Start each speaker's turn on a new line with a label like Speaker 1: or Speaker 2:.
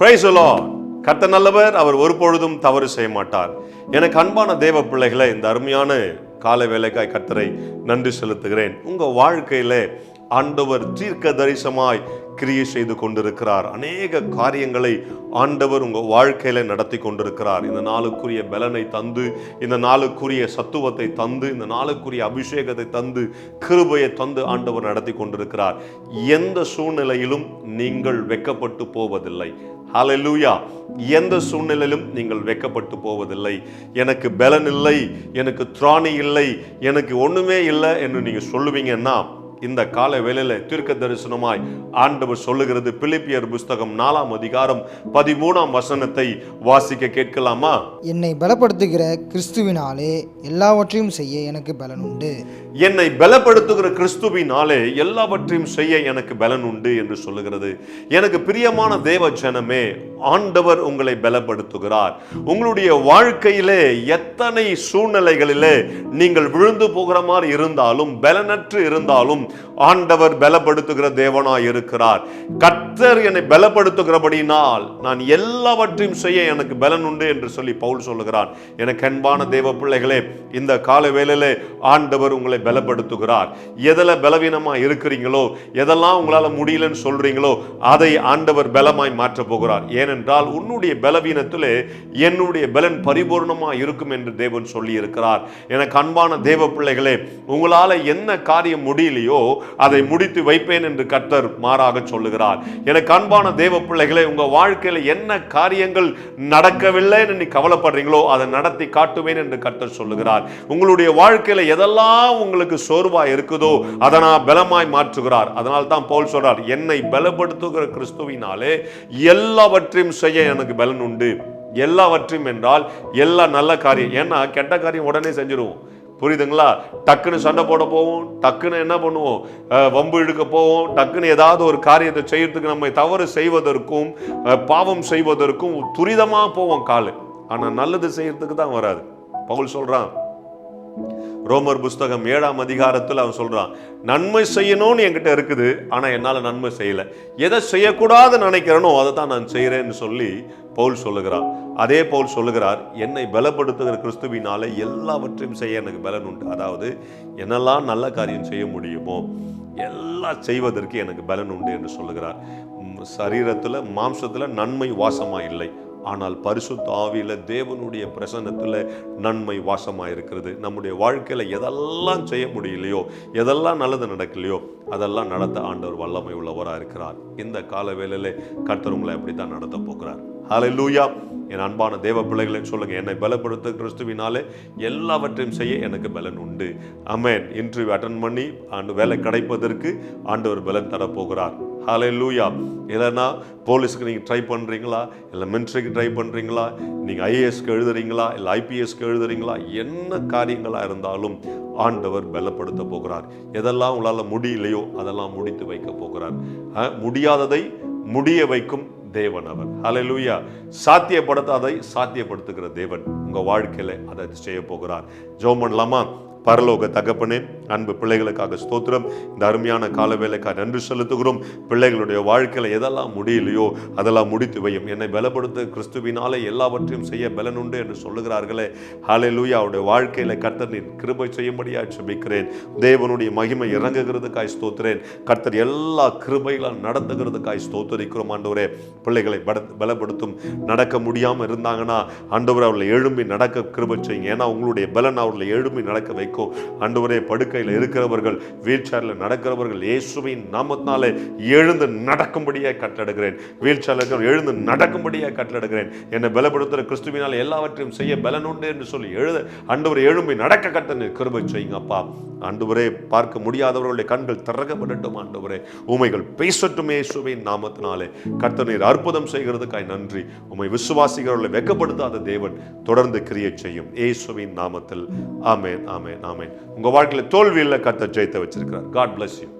Speaker 1: Price கத்த நல்லவர் அவர் ஒருபொழுதும் தவறு செய்ய மாட்டார் எனக்கு அன்பான தேவ பிள்ளைகளை இந்த அருமையான கால வேலைக்காய் கத்தரை நன்றி செலுத்துகிறேன். உங்கள் வாழ்க்கையிலே ஆண்டவர் தீர்க்க தரிசமாய் கிரியை செய்து கொண்டிருக்கிறார். அநேக காரியங்களை ஆண்டவர் உங்கள் வாழ்க்கையில் நடத்தி கொண்டிருக்கிறார். இந்த நாளுக்குரிய பலனை தந்து இந்த நாளுக்குரிய சத்துவத்தை தந்து இந்த நாளுக்குரிய அபிஷேகத்தை தந்து கிருபையை தந்து ஆண்டவர் நடத்தி கொண்டிருக்கிறார். எந்த சூழ்நிலையிலும் நீங்கள் வெக்கப்பட்டு போவதில்லை. ஹலலூயா எந்த சூழ்நிலையிலும் நீங்கள் வெக்கப்பட்டு போவதில்லை. எனக்கு பலன் இல்லை எனக்கு திராணி இல்லை எனக்கு ஒன்றுமே இல்லை என்று நீங்கள் சொல்லுவீங்கன்னா இந்த கால வேளையில தீர்க்க தரிசனமாய் ஆண்டவர் சொல்லுகிறது பிலிப்பியர் புஸ்தகம் நாலாம் அதிகாரம் பதிமூணாம் வசனத்தை வாசிக்க கேட்கலாமா?
Speaker 2: என்னை பலப்படுத்துகிற கிறிஸ்துவினாலே எல்லாவற்றையும் செய்ய எனக்கு பலன் உண்டு
Speaker 1: என்னை பலப்படுத்துகிற கிறிஸ்துவினாலே எல்லாவற்றையும் செய்ய எனக்கு பலன் உண்டு என்று சொல்லுகிறது. எனக்கு பிரியமான தேவ ஜனமே ஆண்டவர் உங்களை பலப்படுத்துகிறார். உங்களுடைய வாழ்க்கையிலே எத்தனை சூழ்நிலைகளிலே நீங்கள் விழுந்து போகிற மாதிரி இருந்தாலும் பலனற்று இருந்தாலும் ஆண்டவர் பலப்படுத்துகிற தேவனாய் இருக்கிறார். கர்த்தர் என்னை பலப்படுத்துகிறபடினால் நான் எல்லாவற்றையும் செய்ய எனக்கு பலன் உண்டு என்று சொல்லி பவுல் சொல்லுகிறான் எனக்கு அன்பான தேவ பிள்ளைகளே இந்த கால வேளையிலே ஆண்டவர் உங்களை பலப்படுத்துகிறார். எதில் பலவீனமா இருக்கிறீங்களோ எதெல்லாம் உங்களால் முடியலன்னு சொல்றீங்களோ அதை ஆண்டவர் பலமாய் மாற்றப் போகிறார். ஏன் ஏனென்றால் உன்னுடைய பலவீனத்தில் என்னுடைய பலன் பரிபூர்ணமாக இருக்கும் என்று தேவன் சொல்லி இருக்கிறார் எனக்கு அன்பான தேவ பிள்ளைகளே உங்களால என்ன காரியம் முடியலையோ அதை முடித்து வைப்பேன் என்று கர்த்தர் மாறாக சொல்லுகிறார். எனக்கு அன்பான தேவ பிள்ளைகளே உங்கள் வாழ்க்கையில் என்ன காரியங்கள் நடக்கவில்லைன்னு நீ கவலைப்படுறீங்களோ அதை நடத்தி காட்டுவேன் என்று கர்த்தர் சொல்லுகிறார். உங்களுடைய வாழ்க்கையில் எதெல்லாம் உங்களுக்கு சோர்வா இருக்குதோ அதை நான் பலமாய் மாற்றுகிறார். அதனால் தான் போல் சொல்றார் என்னை பலப்படுத்துகிற கிறிஸ்துவினாலே எல்லாவற்றையும் செய்ய எனக்கு பலன் உண்டு. எல்லாவற்றையும் என்றால் எல்லா நல்ல காரியம். ஏன்னா கெட்ட காரியம் உடனே செஞ்சிருவோம். புரியுதுங்களா? டக்குன்னு சண்டை போட போவோம். டக்குன்னு என்ன பண்ணுவோம்? வம்பு இழுக்க போவோம். டக்குன்னு ஏதாவது ஒரு காரியத்தை செய்யறதுக்கு நம்ம தவறு செய்வதற்கும் பாவம் செய்வதற்கும் துரிதமா போவோம் காலு. ஆனா நல்லது செய்யறதுக்கு தான் வராது. பவுல் சொல்றான் ரோமர் புஸ்தகம் ஏழாம் அதிகாரத்தில் அவன் சொல்றான் நன்மை செய்யணும்னு என்கிட்ட இருக்குது ஆனால் என்னால் நன்மை செய்யலை. எதை செய்யக்கூடாதுன்னு நினைக்கிறேனோ அதை தான் நான் செய்கிறேன்னு சொல்லி பவுல் சொல்லுகிறான். அதே பவுல் சொல்லுகிறார் என்னை பலப்படுத்துகிற கிறிஸ்துவினாலே எல்லாவற்றையும் செய்ய எனக்கு பலன் உண்டு. அதாவது என்னெல்லாம் நல்ல காரியம் செய்ய முடியுமோ எல்லாம் செய்வதற்கு எனக்கு பலன் உண்டு என்று சொல்லுகிறார். சரீரத்தில் மாம்சத்தில் நன்மை வாசமாக இல்லை. ஆனால் பரிசுத்த ஆவியில் தேவனுடைய பிரசன்னத்தில் நன்மை வாசமாக இருக்கிறது நம்முடைய வாழ்க்கையில் எதெல்லாம் செய்ய முடியலையோ எதெல்லாம் நல்லது நடக்கலையோ அதெல்லாம் நடத்த ஆண்டவர் வல்லமை உள்ளவராக இருக்கிறார். இந்த கால வேலையில் கர்த்தர் உங்களை அப்படித்தான் நடத்த போகிறார். லூயா என் அன்பான தேவ பிள்ளைகளை சொல்லுங்கள் என்னை பலப்படுத்த கிறிஸ்துவினாலே எல்லாவற்றையும் செய்ய எனக்கு பலன் உண்டு. அமேன் இன்டர்வியூ அட்டன் பண்ணி ஆண்டு வேலை கிடைப்பதற்கு ஆண்டவர் பலன் தரப்போகிறார் ஹalleluya இல்லைன்னா போலீஸ்க்கு நீங்கள் ட்ரை பண்ணுறீங்களா இல்லை மின்ட்ரிக்கு ட்ரை பண்ணுறீங்களா நீங்கள் ஐஏஎஸ்க்கு எழுதுறீங்களா? இல்லை ஐபிஎஸ்க்கு எழுதுறீங்களா? என்ன காரியங்களாக இருந்தாலும் ஆண்டவர் பலப்படுத்த போகிறார். எதெல்லாம் உங்களால் முடியலையோ அதெல்லாம் முடித்து வைக்க போகிறார். முடியாததை முடிய வைக்கும் தேவன் அவர். ஹalleluya சாத்தியப்படுத்தாதை சாத்தியப்படுத்துகிற தேவன் உங்கள் வாழ்க்கையில் அதை செய்ய போகிறார். ஜெபம் பண்ணலாமா? பரலோக தகப்பனே அன்பு பிள்ளைகளுக்காக ஸ்தோத்திரம். இந்த அருமையான காலவேலைக்காக நன்றி செலுத்துகிறோம். பிள்ளைகளுடைய வாழ்க்கையில் எதெல்லாம் முடியலையோ அதெல்லாம் முடித்து வையும். என்னை பலப்படுத்த கிறிஸ்துவினாலே எல்லாவற்றையும் செய்ய பலனுண்டு என்று சொல்லுகிறார்களே. ஹalleluya அவருடைய வாழ்க்கையில் கர்த்தர் நீ கிருபை செய்யும்படியா சுபிக்கிறேன் தேவனுடைய மகிமை இறங்குகிறதுக்காய் ஸ்தோத்திரேன். கர்த்தர் எல்லா கிருபைகளும் நடத்துகிறதுக்காய் ஸ்தோத்தரிக்கிறோம் ஆண்டவரே. பிள்ளைகளை பலப்படுத்தும். நடக்க முடியாமல் இருந்தாங்கன்னா ஆண்டவரே அவர்களை எழும்பி நடக்க கிருபை செய்யுங்க. ஏன்னா உங்களுடைய பலன் அவர்களை எழும்பி நடக்க வைக்கும். ஆண்டவரே படுக்கையில் இருக்கிறவர்கள் வீல் சேரில் நடக்கிறவர்கள் இயேசுவின் நாமத்தினாலே எழுந்து நடக்கும்படியாக கட்டளடுகிறேன் வீல் சேரில் இருக்கிற எழுந்து நடக்கும்படியாக கட்டளடுகிறேன் என்னை பலப்படுத்துகிற கிறிஸ்துவினால் எல்லாவற்றையும் செய்ய பலன் உண்டு என்று சொல்லி எழுத ஆண்டவரை எழும்பி நடக்க கட்ட கிருபை செய்யுங்க அப்பா. ஆண்டவரே பார்க்க முடியாதவர்களுடைய கண்கள் திறக்கப்படட்டும் ஆண்டவரே உமைகள் பேசட்டும் இயேசுவின் நாமத்தினாலே. கர்த்தனீர் அற்புதம் செய்கிறதுக்காய் நன்றி. உமை விசுவாசிகளை வெக்கப்படுத்தாத தேவன் தொடர்ந்து கிரியை செய்யும். இயேசுவின் நாமத்தில். ஆமேன் ஆமேன் ஆமேன். உங்கள் வாழ்க்கையில் தோல் இல்லை கத்த ஜெயித்த வச்சிருக்கிறார். God bless you